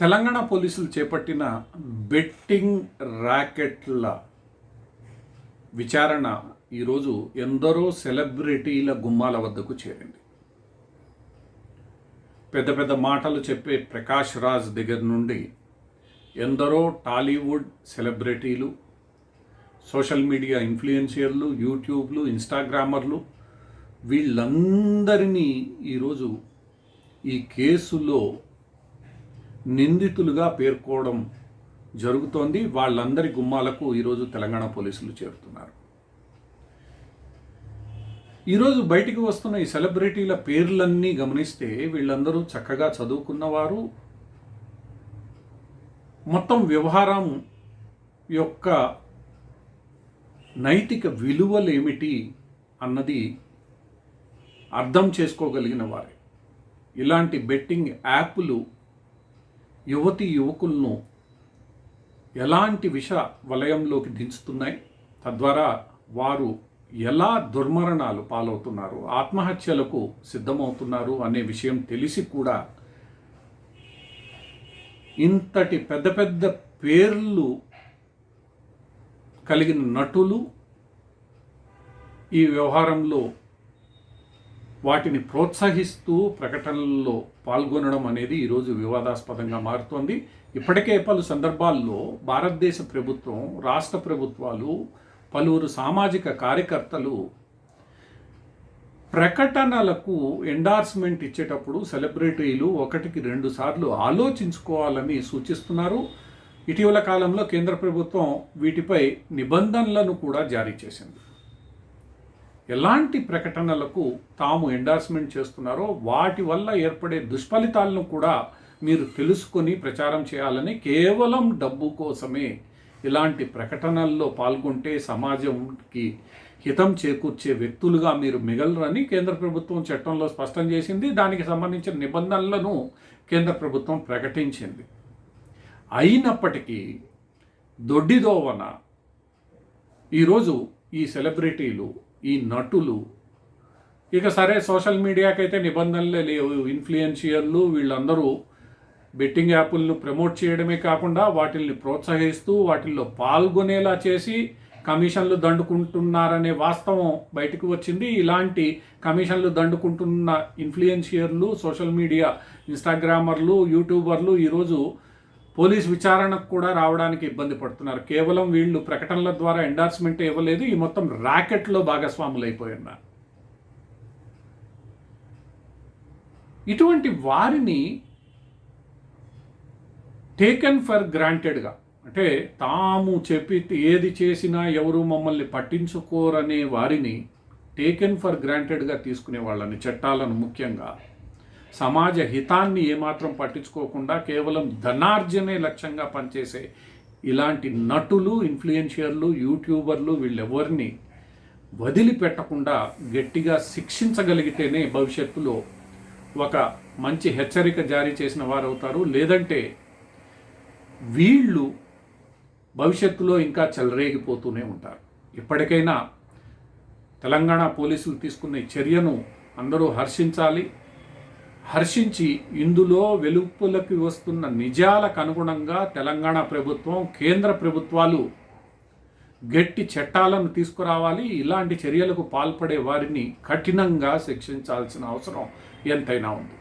తెలంగాణ పోలీసులు చేపట్టిన బెట్టింగ్ ర్యాకెట్ల విచారణ ఈరోజు ఎందరో సెలబ్రిటీల గుమ్మాల వద్దకు చేరింది. పెద్ద పెద్ద మాటలు చెప్పే ప్రకాష్ రాజ్ దగ్గర నుండి ఎందరో టాలీవుడ్ సెలబ్రిటీలు సోషల్ మీడియా ఇన్ఫ్లుయెన్షియర్లు యూట్యూబ్లు ఇన్స్టాగ్రామర్లు వీళ్ళందరినీ ఈరోజు ఈ కేసులో నిందితులుగా పేర్కోవడం జరుగుతోంది. వాళ్ళందరి గుమ్మాలకు ఈరోజు తెలంగాణ పోలీసులు చేరుతున్నారు. ఈరోజు బయటికి వస్తున్న ఈ సెలబ్రిటీల పేర్లన్నీ గమనిస్తే వీళ్ళందరూ చక్కగా చదువుకున్నవారు. మొత్తం వ్యవహారం యొక్క నైతిక విలువలు ఏమిటి అన్నది అర్థం చేసుకోగలిగిన వారే. ఇలాంటి బెట్టింగ్ యాప్లు యువతి యువకులను ఎలాంటి విష వలయంలోకి దించుతున్నాయి? తద్వారా వారు ఎలా దుర్మరణాలు పాలవుతున్నారు? ఆత్మహత్యలకు సిద్ధమవుతున్నారు అనే విషయం తెలిసి కూడా ఇంతటి పెద్ద పెద్ద పేర్లు కలిగిన నటులు ఈ వ్యవహారంలో వాటిని ప్రోత్సహిస్తూ ప్రకటనల్లో పాల్గొనడం అనేది ఈరోజు వివాదాస్పదంగా మారుతోంది. ఇప్పటికే పలు సందర్భాల్లో భారతదేశ ప్రభుత్వం రాష్ట్ర ప్రభుత్వాలు పలువురు సామాజిక కార్యకర్తలు ప్రకటనలకు ఎండార్స్మెంట్ ఇచ్చేటప్పుడు సెలబ్రిటీలు ఒకటికి రెండు సార్లు ఆలోచించుకోవాలని సూచిస్తున్నారు. ఇటీవల కాలంలో కేంద్ర ప్రభుత్వం వీటిపై నిబంధనలను కూడా జారీ చేసింది. ఎలాంటి ప్రకటనలకు తాము ఎండార్స్మెంట్ చేస్తున్నారో వాటి వల్ల ఏర్పడే దుష్ఫలితాలను కూడా మీరు తెలుసుకొని ప్రచారం చేయాలని కేవలం డబ్బు కోసమే ఇలాంటి ప్రకటనల్లో పాల్గొంటే సమాజంకి హితం చేకూర్చే వ్యక్తులుగా మీరు మిగలరని కేంద్ర ప్రభుత్వం చట్టంలో స్పష్టం చేసింది. దానికి సంబంధించిన నిబంధనలను కేంద్ర ప్రభుత్వం ప్రకటించింది. అయినప్పటికీ దొడ్డిదోవన ఈరోజు ఈ సెలబ్రిటీలు ఈ నటులు. ఇక సరే సోషల్ మీడియాకైతే నిబంధనలే లేవు. ఇన్ఫ్లుయెన్షియర్లు వీళ్ళందరూ బెట్టింగ్ యాప్లను ప్రమోట్ చేయడమే కాకుండా వాటిల్ని ప్రోత్సహిస్తూ వాటిల్లో పాల్గొనేలా చేసి కమిషన్లు దండుకుంటున్నారనే వాస్తవం బయటకు వచ్చింది. ఇలాంటి కమిషన్లు దండుకుంటున్న ఇన్ఫ్లుయెన్షియర్లు సోషల్ మీడియా ఇన్స్టాగ్రామర్లు యూట్యూబర్లు ఈరోజు పోలీస్ విచారణకు కూడా రావడానికి ఇబ్బంది పడుతున్నారు. కేవలం వీళ్ళు ప్రకటనల ద్వారా ఎండార్స్మెంట్ ఇవ్వలేదు ఈ మొత్తం ర్యాకెట్లో భాగస్వాములు అయిపోయినారు ఇటువంటి వారిని టేకెన్ ఫర్ గ్రాంటెడ్గా అంటే తాము చెప్పి ఏది చేసినా ఎవరు మమ్మల్ని పట్టించుకోరనే వారిని టేకెన్ ఫర్ గ్రాంటెడ్గా తీసుకునే వాళ్ళని చట్టాలను ముఖ్యంగా సమాజ హితాన్ని ఏమాత్రం పట్టించుకోకుండా కేవలం ధనార్జనే లక్ష్యంగా పనిచేసే ఇలాంటి నటులు ఇన్ఫ్లుయెన్షియర్లు యూట్యూబర్లు వీళ్ళెవరిని వదిలిపెట్టకుండా గట్టిగా శిక్షించగలిగితేనే భవిష్యత్తులో ఒక మంచి హెచ్చరిక జారీ చేసిన వారు అవుతారు లేదంటే వీళ్ళు భవిష్యత్తులో ఇంకా చెలరేగిపోతూనే ఉంటారు. ఇప్పటికైనా తెలంగాణ పోలీసులు తీసుకున్న ఈ చర్యను అందరూ హర్షించాలి. హర్షించి ఇందులో వెలుపులకి వస్తున్న నిజాలకు అనుగుణంగా తెలంగాణ ప్రభుత్వం కేంద్ర ప్రభుత్వాలు గట్టి చట్టాలను తీసుకురావాలి. ఇలాంటి చర్యలకు పాల్పడే వారిని కఠినంగా శిక్షించాల్సిన అవసరం ఎంతైనా ఉంది.